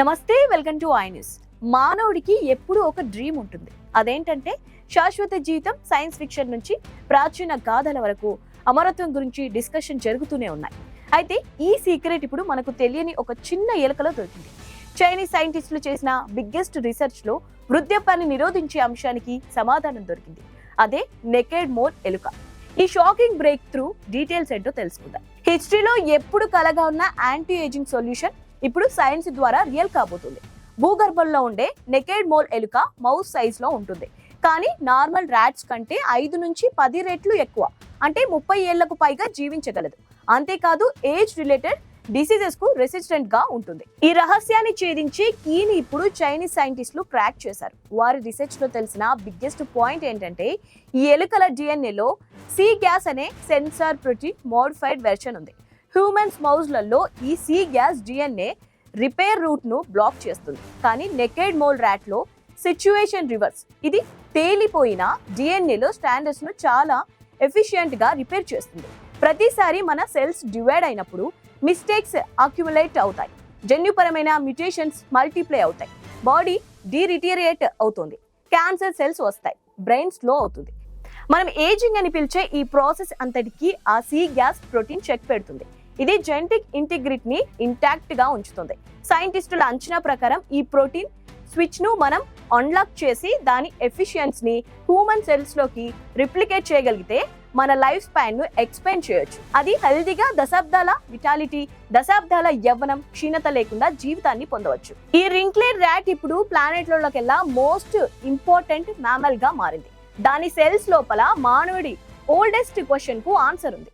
నమస్తే welcome to I news. మానవుడికి ఎప్పుడూ ఒక డ్రీమ్ ఉంటుంది. అదేంటంటే శాశ్వత జీవితం సైన్స్ ఫిక్షన్ నుంచి ప్రాచీన గాథల వరకు అమరత్వం గురించి డిస్కషన్ జరుగుతూనే ఉన్నాయి. అయితే ఈ సీక్రెట్ ఇప్పుడు మనకు తెలియని ఒక చిన్న ఎలుకలో దొరికింది. చైనీస్ సైంటిస్టులు చేసిన బిగ్గెస్ట్ రీసెర్చ్లో వృద్ధాప్యాన్ని నిరోధించే అంశానికి సమాధానం దొరికింది. అదే నెకెడ్ మోర్ ఎలుక. ఈ షాకింగ్ బ్రేక్ త్రూ డీటెయిల్స్ ఏంటో తెలుసుకుందాం. హిస్టరీలో ఎప్పుడు కలగా ఉన్న యాంటీ ఏజింగ్ సొల్యూషన్ ఇప్పుడు సైన్స్ ద్వారా రియల్ కాబోతుంది. భూగర్భంలో ఉండే నెకెడ్ మోల్ ఎలుక మౌస్ సైజ్లో ఉంటుంది. కానీ నార్మల్ ర్యాట్స్ కంటే ఐదు నుంచి పది రెట్లు ఎక్కువ. అంటే ముప్పై ఏళ్ళకు పైగా జీవించగలదు. అంతేకాదు ఏజ్ రిలేటెడ్ డిసీజెస్కు రెసిస్టెంట్గా ఉంటుంది. ఈ రహస్యాన్ని ఛేదించి కీని ఇప్పుడు చైనీస్ సైంటిస్టులు క్రాక్ చేశారు. వారి రీసెర్చ్లో తెలిసిన బిగ్గెస్ట్ పాయింట్ ఏంటంటే ఈ ఎలుకల డిఎన్ఏలో సి గ్యాస్ అనే సెన్సార్ ప్రోటీన్ మోడిఫైడ్ వెర్షన్ ఉంది. హ్యూమన్స్ మౌజ్లలో ఈ సి గ్యాస్ డిఎన్ఏ రిపేర్ రూట్ను బ్లాక్ చేస్తుంది. కానీ నెకెడ్ మోల్ ర్యాట్లో సిచ్యువేషన్ రివర్స్. ఇది తేలిపోయిన డిఎన్ఏలో స్టాండర్డ్స్ను చాలా ఎఫిషియెంట్గా రిపేర్ చేస్తుంది. ప్రతిసారి మన సెల్స్ డివైడ్ అయినప్పుడు మిస్టేక్స్ అక్యుములేట్ అవుతాయి. జన్యుపరమైన మ్యుటేషన్స్ మల్టిప్లై అవుతాయి. బాడీ డీరిటీరియేట్ అవుతుంది. క్యాన్సర్ సెల్స్ వస్తాయి. బ్రెయిన్ స్లో అవుతుంది. మనం ఏజింగ్ అని పిలిచే ఈ ప్రాసెస్ అంతటికీ ఆ సీ గ్యాస్ ప్రోటీన్ చెక్ పెడుతుంది. ఇది జెనెటిక్ ఇంటిగ్రిటీని ఇంటాక్ట్గా ఉంచుతుంది. సైంటిస్టుల అంచనా ప్రకారం ఈ ప్రోటీన్ స్విచ్ను మనం అన్లాక్ చేసి దాని ఎఫిషియన్సీని హ్యూమన్ సెల్స్లోకి రిప్లికేట్ చేయగలిగితే మన లైఫ్ స్పాన్ను ఎక్స్పెండ్ చేయొచ్చు. అది హెల్దీగా దశాబ్దాల విటాలిటీ దశాబ్దాల యవ్వనం క్షీణత లేకుండా జీవితాన్ని పొందవచ్చు. ఈ రింక్లేర్ ర్యాట్ ఇప్పుడు ప్లానెట్ లోకెల్లా మోస్ట్ ఇంపార్టెంట్ మ్యామల్గా మారింది. దాని సెల్స్ లోపల మానవుడి ఓల్డెస్ట్ క్వశ్చన్కు ఆన్సర్ ఉంది.